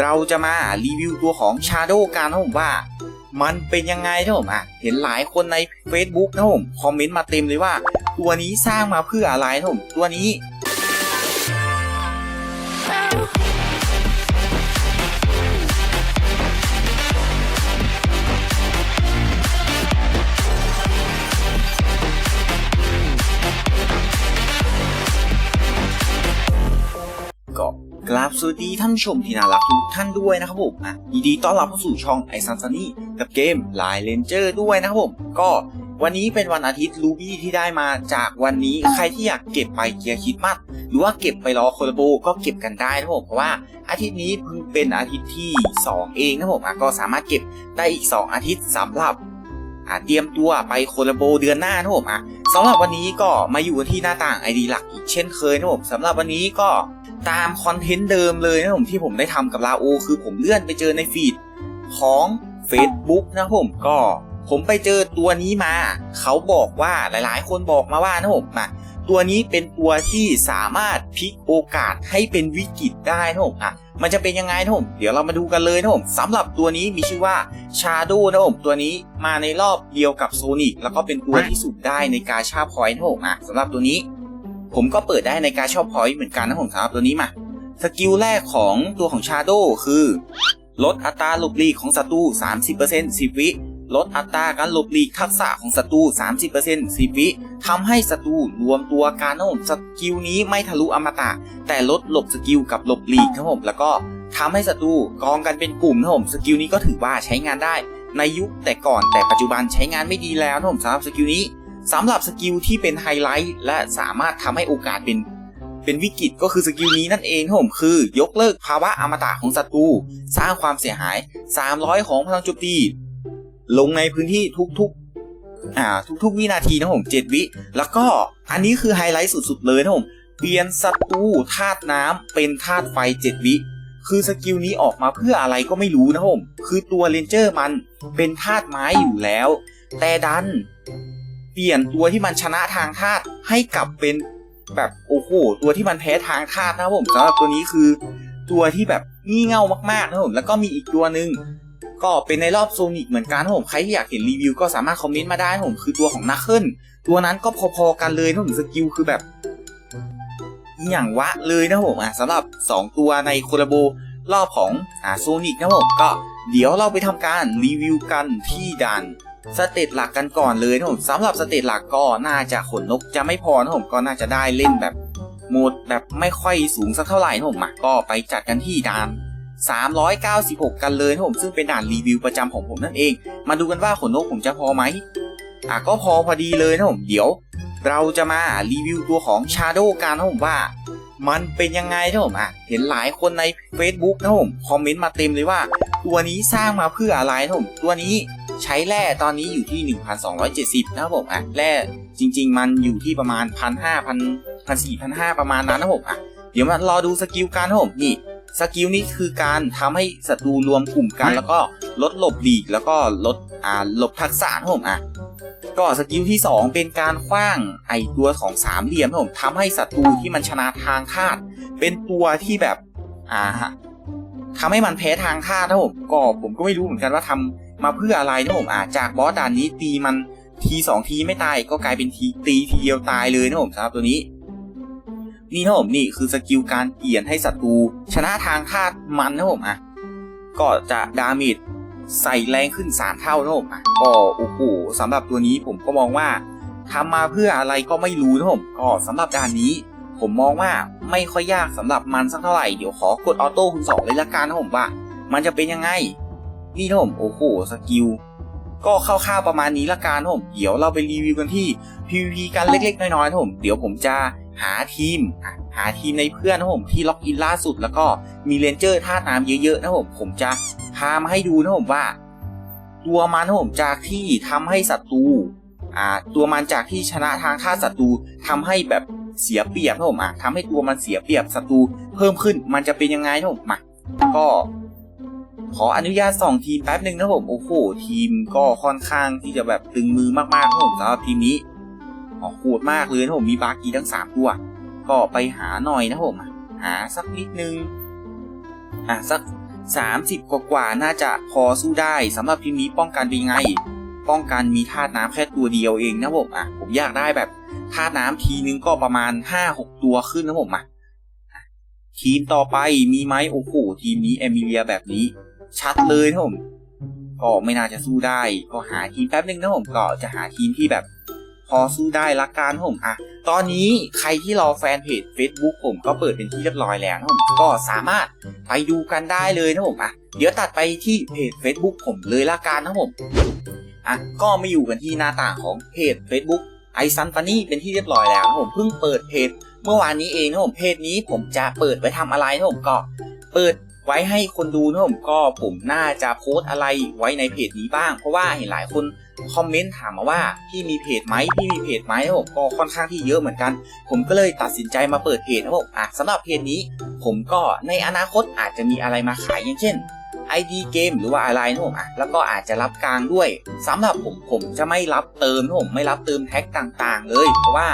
เราจะมารีวิวตัวของ Shadow กันนะผมว่า มันเป็นยังไงนะผมอะเห็นหลายคนใน Facebook นะผมคอมเมนต์มาเต็มเลยว่า ตัวนี้สร้างมาเพื่ออะไรนะผมตัวนี้ สวัสดีท่านผู้ชมที่น่ารักทุกท่านด้วยนะครับผมอะยินดีต้อนรับเข้าสู่ช่องไอซันซันนี่กับเกมไลายเลนเจอร์ด้วยนะครับผม ก็วันนี้เป็นวันอาทิตย์รูบี้ที่ได้มาจากวันนี้ใครที่อยากเก็บไปเกียร์คิดมัด หรือว่าเก็บไปรอโคลโบก็เก็บกันได้นะครับผมเพราะว่าอาทิตย์นี้เพิ่งเป็นอาทิตย์ที่ 2 เองนะครับผมอะก็สามารถเก็บได้อีก 2 อาทิตย์สำหรับอ่าเตรียมตัวไปโคลโบเดือนหน้านะครับผมอะสำหรับวันนี้ก็มาอยู่ที่หน้าต่าง ID หลักอีกเช่นเคยนะครับผมสำหรับวันนี้ก็ ตามคอนเทนต์เดิมเลยนะผมที่ผมได้ทำกับลาโอ คือผมเลื่อนไปเจอในฟีดของ Facebook นะผมก็ผมไปเจอตัวนี้มา เขาบอกว่าหลายๆ คนบอกมาว่านะผมมาตัวนี้เป็นตัวที่สามารถพลิกโอกาสให้เป็นวิกฤตได้นะผมอะมันจะเป็นยังไงนะผมเดี๋ยวเรามาดูกันเลยนะผมสำหรับตัวนี้มีชื่อว่า Shadow นะผมตัวนี้มาในรอบเดียวกับโซนิ c แล้วก็เป็นตัวที่สุดได้ในกาชาพอยต์นะผมอะสำหรับตัวนี้ ผมก็เปิดได้ในการชอบพอยต์เหมือนกันนะผมสำหรับตัวนี้มา สกิลแรกของตัวของ Shadow คือ ลดอัตราหลบหลีกของศัตรู 30% 10 วิลดอัตราการหลบหลีกทักษะของศัตรู 30% 10 วิทำให้ศัตรูรวมตัวกันนะผมสกิลนี้ไม่ทะลุอมตะ แต่ลดหลบสกิลกับหลบหลีกนะผมแล้วก็ทำให้ศัตรูกองกันเป็นกลุ่มนะผมสกิลนี้ก็ถือว่าใช้งานได้ในยุคแต่ก่อนแต่ปัจจุบันใช้งานไม่ดีแล้วนะผมสำหรับสกิลนี้ สำหรับสกิลที่เป็นไฮไลท์และสามารถทำให้โอกาสเป็น เป็นวิกฤตก็คือสกิลนี้นั่นเองครับผมคือ ยกเลิกภาวะอมตะของศัตรูสร้างความเสียหาย 300 ของพลังโจมตี ลงในพื้นที่ทุกๆอ่าทุกๆ วินาทีนะผม7วิ แล้วก็อันนี้คือไฮไลท์สุดๆเลยนะผมเปลี่ยนศัตรูธาตุน้ำเป็นธาตุไฟ 7 วิคือสกิลนี้ออกมาเพื่ออะไรก็ไม่รู้นะผม คือตัวเรนเจอร์มันเป็นธาตุไม้อยู่แล้ว แต่ดัน เปลี่ยนตัวที่มันชนะทางธาตุให้กลับเป็นแบบโอ้โหตัวที่มันแพ้ทางธาตุนะครับผมสำหรับตัวนี้คือ ตัวที่แบบงี่เง่ามากๆนะครับผมแล้วก็มีอีกตัวหนึ่งก็เป็นในรอบโซนิกเหมือนกันนะครับผมใครที่อยากเห็นรีวิวก็สามารถคอมเมนต์มาได้นะครับผมคือตัวของนักเคิลตัวนั้นก็พอๆกันเลยนะครับผมสกิลคือแบบอย่างวะเลยนะครับผมอะสำหรับ 2 ตัวในโคลาโบรอบของอ่าโซนิกนะครับผมก็เดี๋ยวเราไปทำการรีวิวกันที่ดัน สเตตหลักกันก่อนเลยนะผมสำหรับสเตตหลักก็น่าจะขนนกจะไม่พอนะผมก็น่าจะได้เล่นแบบโหมดแบบไม่ค่อยสูงสักเท่าไหร่นะผมก็ไปจัดกันที่ด่าน 396 กันเลยนะผมซึ่งเป็นด่านรีวิวประจำของผมนั่นเอง มาดูกันว่าขนนกผมจะพอไหมอะก็พอพอดีเลยนะผมเดี๋ยว เราจะมารีวิวตัวของ Shadow กันนะผมว่า มันเป็นยังไงนะผมอะเห็นหลายคนใน Facebook นะผมคอมเมนต์มาเต็มเลยว่า ตัวนี้สร้างมาเพื่ออะไรนะผมตัวนี้ ใช้แร่ตอนนี้อยู่ที่ 1,270 นะครับผมอะแร่จริง ๆ มันอยู่ที่ประมาณ 1,500 1,400 1,500ประมาณนั้นนะครับผมอะเดี๋ยวมารอดูสกิลการนะครับผมนี่สกิลนี้คือการทำให้ศัตรูรวมกลุ่มกัน แล้วก็ลดหลบหลีกแล้วก็ลดอ่าหลบทักษะนะครับผมอะก็สกิลที่ 2 เป็นการคว้างไอตัวของสามเหลี่ยมนะครับผมทำให้ศัตรูที่มันชนะทางธาตุเป็นตัวที่แบบอ่าทำให้มันแพ้ทางธาตุนะครับผมก็ผมก็ไม่รู้เหมือนกันว่าทำ มาเพื่ออะไรนะผมอ่าจากบอสด่านนี้ตีมันทีสองทีไม่ตายก็กลายเป็นทีตีทีเดียวตายเลยนะผมสำหรับตัวนี้ นี่นะผมนี่คือสกิลการเปลี่ยนให้ศัตรูชนะทางธาตุมันนะผมอะก็จะดาเมจใส่แรงขึ้น3เท่านะผมอะก็โอ้โหสำหรับตัวนี้ผมก็มองว่าทำมาเพื่ออะไรก็ไม่รู้นะผมก็สำหรับด่านนี้ ผมมองว่าไม่ค่อยยากสำหรับมันสักเท่าไหร่เดี๋ยวขอกดออโต้คุณสองเลยละกันนะผมว่า มันจะเป็นยังไง นี่นะผมโอ้โหสกิลก็คร่าวๆประมาณนี้ละกันนะผมเดี๋ยวเราไปรีวิวกันที่ PVP กันเล็กๆ น้อยๆนะผมเดี๋ยวผมจะหาทีม หาทีมในเพื่อนนะผมที่ล็อกอินล่าสุดแล้วก็มีเรนเจอร์ท่าน้ำเยอะๆนะผมผมจะพามาให้ดูนะผมว่า ตัวมันนะผมจากที่ทำให้ศัตรูอ่าตัวมันจากที่ชนะทางท่าศัตรูทำให้แบบเสียเปรียบนะผมอะทำให้ตัวมันเสียเปรียบศัตรูเพิ่มขึ้นมันจะเป็นยังไงนะผมมาก็ ขออนุญาตส่องทีมแป๊บหนึ่งนะผมโอ้โหทีมก็ค่อนข้างที่จะแบบตึงมือมากๆนะผมสำหรับทีมนี้อ๋อโหดมากเลยนะผมมีบาร์กีทั้งสามตัว ก็ไปหาหน่อยนะผมหาสักนิดนึงอะสัก 30 กว่ากว่าๆน่าจะพอสู้ได้สำหรับทีมนี้ป้องกันเป็นไง ป้องกันมีธาตุน้ำแค่ตัวเดียวเองนะผมอะผมอยากได้แบบธาตุน้ำทีนึงก็ประมาณ 5-6 ตัวขึ้นนะผมอะทีมต่อไปมีไหมโอ้โหทีมนี้เอมิเลียแบบนี้ ชัดเลยนะผมก็ไม่น่าจะสู้ได้ ก็หาทีมแป๊บนึงนะผมก็จะหาทีมที่แบบ พอสู้ได้ละกันนะผมอะตอนนี้ใครที่รอแฟนเพจ Facebook ผมก็เปิดเป็นที่เรียบร้อยแล้วนะผมก็สามารถไปดูกันได้เลยนะผมอะเดี๋ยวตัดไปที่เพจ Facebook ผมเลยละกันนะผมอะก็มาอยู่กันที่หน้าต่างของเพจ Facebook ไอซันฟานี่เป็นที่เรียบร้อยแล้วนะผมเพิ่งเปิดเพจเมื่อวานนี้เองนะผมเพจนี้ผมจะเปิดไว้ทำอะไรนะผมก็เปิด ไว้ให้คนดูนะผมก็ผมน่าจะโพสอะไรไว้ในเพจนี้บ้าง เพราะว่าเห็นหลายคนคอมเมนต์ถามมาว่าพี่มีเพจไหมพี่มีเพจไหมนะผมก็ค่อนข้างที่เยอะเหมือนกัน ผมก็เลยตัดสินใจมาเปิดเพจนะผมอะสำหรับเพจนี้ ผมก็ในอนาคตอาจจะมีอะไรมาขายอย่างเช่น ID เกมหรือว่าอะไรนะผมอะแล้วก็อาจจะรับกลางด้วยสำหรับผมผมจะไม่รับเติมนะผมไม่รับเติมแท็กต่างๆ เลย เพราะว่า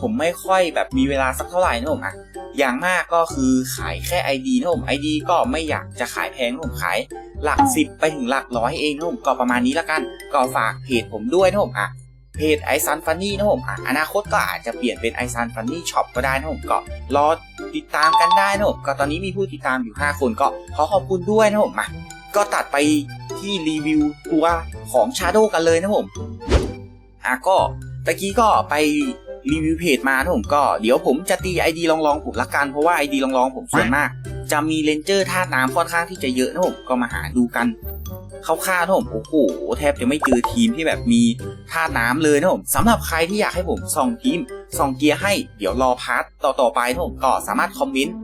ผมไม่ค่อยแบบมีเวลาสักเท่าไหร่นะผมอะ อย่างมากก็คือขายแค่ ID นะผม ID ก็ไม่อยากจะขายแพงนะผมขายหลักสิบไปถึงหลักร้อยเองนะผมก็ประมาณนี้ละกัน ก็ฝากเพจผมด้วยนะผมอะเพจไอซันฟันนี่นะผมอะอนาคตก็อาจจะเปลี่ยนเป็นไอซันฟันนี่ช็อปก็ได้นะผมก็รอติดตามกันได้นะผมก็ตอนนี้มีผู้ติดตามอยู่ 5 คนก็ขอขอบคุณด้วยนะผมมาก็ตัดไปที่รีวิวตัวของชาโดกันเลยนะผมอะก็ตะกี้ก็ไป รีวิวเพจมานะผมก็เดี๋ยวผมจะตี ID ลองๆผมละกันเพราะว่า ID ลองๆผมส่วนมาก จะมีเลนเจอร์ธาตุน้ำค่อนข้างที่จะเยอะนะผมก็มาหาดูกันคร่าวๆนะผมโอ้โหแทบจะไม่เจอทีมที่แบบมีธาตุน้ำเลยนะผมสำหรับใครที่อยากให้ผมส่องทีมส่องเกียร์ให้เดี๋ยวรอพาร์ทต่อๆไปนะผมก็สามารถคอมเมนต์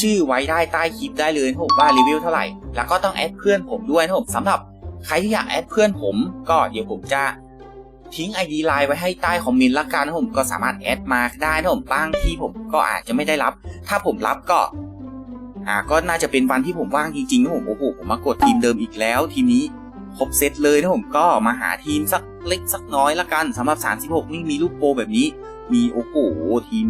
ชื่อไว้ได้ใต้คลิปได้เลยนะผมว่ารีวิวเท่าไหร่ แล้วก็ต้องแอดเพื่อนผมด้วยนะผมสำหรับใครที่อยากแอดเพื่อนผม ก็เดี๋ยวผมจะ ทิ้ง ID ไลน์ไว้ให้ใต้คอมเมนต์ละกันนะผมก็สามารถแอดมาได้นะผมบางที่ผมก็อาจจะไม่ได้รับ ถ้าผมรับก็อ่าก็น่าจะเป็นวันที่ผมว่างจริงๆนะผมโอ้โหผมมากดทีมเดิมอีกแล้ว ทีมนี้ครบเซตเลยนะผมก็มาหาทีมสักเล็กสักน้อยละกันสำหรับ 36 นี่มีลูกโปรแบบนี้ มีโอ้โหทีม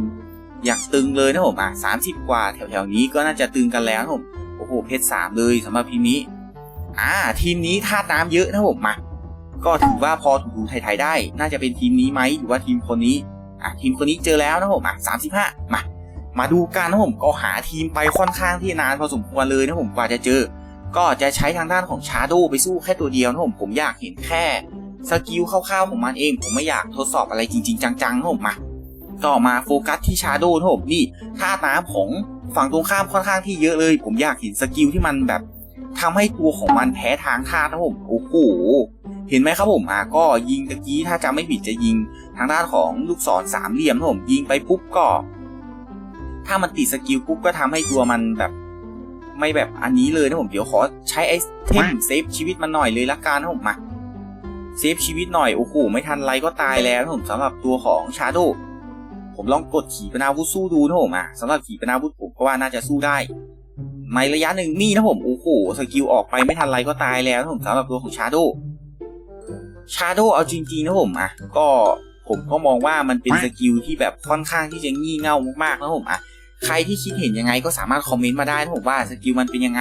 อยากตึงเลยนะผมอะ30 กว่าแถวๆนี้ก็น่าจะตึงกันแล้วนะผมโอ้โหเพชรสามเลยสำหรับทีมนี้ อ่า ทีมนี้ธาตุน้ำเยอะนะผมมา ก็ถือว่าพอถูๆไทยๆได้ น่าจะเป็นทีมนี้ไหมหรือว่าทีมคนนี้อะทีมคนนี้เจอแล้วนะผมอะ35มามาดูกันนะผมก็หาทีมไปค่อนข้างที่นานพอสมควรเลยนะผมกว่าจะเจอ ก็จะใช้ทางด้านของชาโดไปสู้แค่ตัวเดียวนะผมผมอยากเห็นแค่สกิลคร่าวๆของมันเอง ผมไม่อยากทดสอบอะไรจริง ๆ จังๆนะผมมาต่อมาโฟกัสที่ชาโดนะผมนี่ท่าน้ำของฝั่งตรงข้ามค่อนข้างที่เยอะเลย ผมอยากเห็นสกิลที่มันแบบทำให้ตัวของมันแพ้ทางท่านะผมโอ้โห เห็นไหมครับผมอะก็ยิงตะกี้ถ้าจำไม่ผิดจะยิงทางด้านของลูกศรสามเหลี่ยมนะผมยิงไปปุ๊บก็ ถ้ามันติดสกิลปุ๊บก็ทำให้ตัวมันแบบ ไม่แบบอันนี้เลยนะผมเดี๋ยวขอใช้ไอเทมเซฟชีวิตมันหน่อยเลยละกันนะผมมาเซฟชีวิตหน่อยโอ้โหไม่ทันไรก็ตายแล้วนะผมสำหรับตัวของชาโดผมลองกดขีปนาวุธสู้ดูนะผมอะสำหรับขีปนาวุธผมก็ว่าน่าจะสู้ได้ในระยะหนึ่งนี่นะผมโอ้โหสกิลออกไปไม่ทันไรก็ตายแล้วนะผมสำหรับตัวของชาโด ชาโดเอาจริงๆนะผมอะก็ผมก็มองว่ามันเป็นสกิลที่แบบค่อนข้างที่จะงี่เง่ามากๆนะผมอะใครที่คิดเห็นยังไงก็สามารถคอมเมนต์มาได้นะผมว่าสกิลมันเป็นยังไง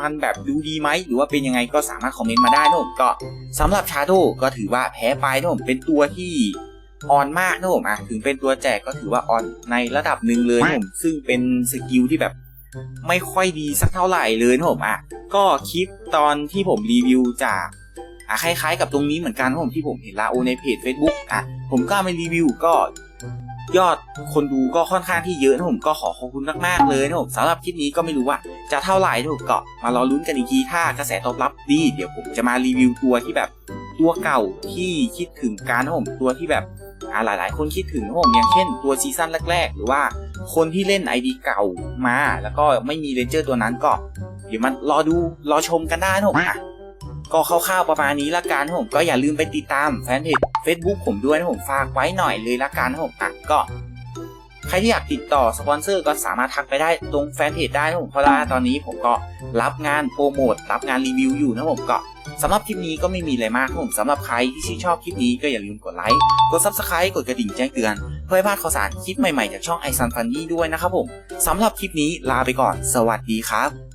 มันแบบดูดีไหมหรือว่าเป็นยังไงก็สามารถคอมเมนต์มาได้นะผมก็สำหรับชาโดก็ถือว่าแพ้ไปนะผมเป็นตัวที่อ่อนมากนะผมอะถึงเป็นตัวแจกก็ถือว่าอ่อนในระดับหนึ่งเลยนะผมซึ่งเป็นสกิลที่แบบไม่ค่อยดีสักเท่าไหร่เลยนะผมอะก็คลิปตอนที่ผมรีวิวจาก อะคล้ายๆกับตรงนี้เหมือนกันนะผมที่ผมเห็นลาโอในเพจ Facebook อะผมก็เอามารีวิวก็ยอดคนดูก็ค่อนข้างที่เยอะนะผมก็ขอขอบคุณมากๆเลยนะผมสำหรับคลิปนี้ก็ไม่รู้ว่าจะเท่าไหร่นะผมก็มารอลุ้นกันอีกทีถ้ากระแสตอบรับดี เดี๋ยวผมจะมารีวิวตัวที่แบบตัวเก่าที่คิดถึงการนะผมตัวที่แบบอ่าหลายๆคนคิดถึงนะผมอย่างเช่นตัวซีซั่นแรก ๆ หรือว่าคนที่เล่น ID เก่ามา แล้วก็ไม่มีเรนเจอร์ตัวนั้นก็ เดี๋ยวมันรอดูรอชมกันได้นะผมอะ ก็คร่าวๆประมาณนี้ละกันผมก็อย่าลืมไปติดตามแฟนเพจ Facebook ผมด้วยนะผมฝากไว้หน่อยเลยละกันผมอะก็ใครที่อยากติดต่อสปอนเซอร์ก็สามารถทักไปได้ตรงแฟนเพจได้นะผมเพราะว่าตอนนี้ผมก็รับงานโปรโมทรับงานรีวิวอยู่นะผมก็สำหรับคลิปนี้ก็ไม่มีอะไรมากผมสำหรับใครที่ชื่นชอบคลิปนี้ก็อย่าลืมกดไลค์กด Subscribe กดกระดิ่งแจ้งเตือน เพื่อไม่พลาดข่าวสารคลิปใหม่ๆจากช่องไอซันฟันนี่ด้วยนะครับผมสำหรับคลิปนี้ลาไปก่อน สวัสดีครับ